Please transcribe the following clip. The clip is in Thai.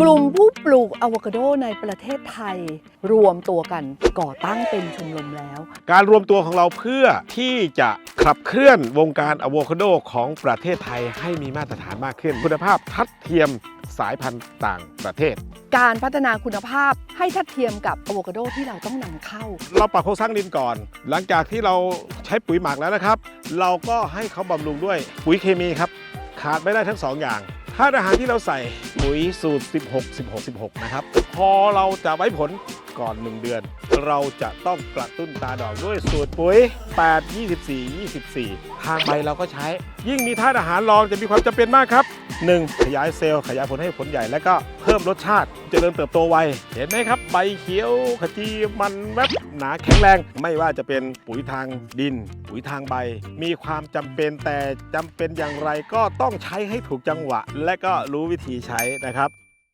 กลุ่มผู้ปลูกอะโวคาโดในประเทศไทย รวมตัวกันก่อตั้งเป็นชมรมแล้ว การรวมตัวของเราเพื่อที่จะขับเคลื่อนวงการอะโวคาโดของประเทศไทยให้มีมาตรฐานมากขึ้น คุณภาพทัดเทียมสายพันธุ์ต่างประเทศ การพัฒนาคุณภาพให้ทัดเทียมกับอะโวคาโดที่เราต้องนำเข้า เราปรับโครงสร้างดินก่อน หลังจากที่เราใช้ปุ๋ยหมักแล้วนะครับ เราก็ให้เขาบำรุงด้วยปุ๋ยเคมีครับ ขาดไม่ได้ทั้งสองอย่าง ธาตุอาหารที่เราใส่ปุ๋ยสูตร 16 16 16 นะครับ พอเราจะไว้ผลก่อน 1 เดือน เราจะต้องกระตุ้นตาดอกด้วยสูตรปุ๋ย 8 24 24 ทางใบเราก็ใช้ ยิ่งมีธาตุอาหารรองจะมีความจำเป็นมากครับ 1. ขยายเซลล์ขยายผลให้ผลใหญ่ และก็เพิ่มรสชาติเจริญเติบโตไว เห็นไหมครับ ใบเขียวขจีมันแวบหนาแข็งแรง ไม่ว่าจะเป็นปุ๋ยทางดิน ปุ๋ยทางใบ มีความจำเป็นแต่จำเป็นอย่างไรก็ต้องใช้ให้ถูกจังหวะ และก็รู้วิธีใช้นะครับ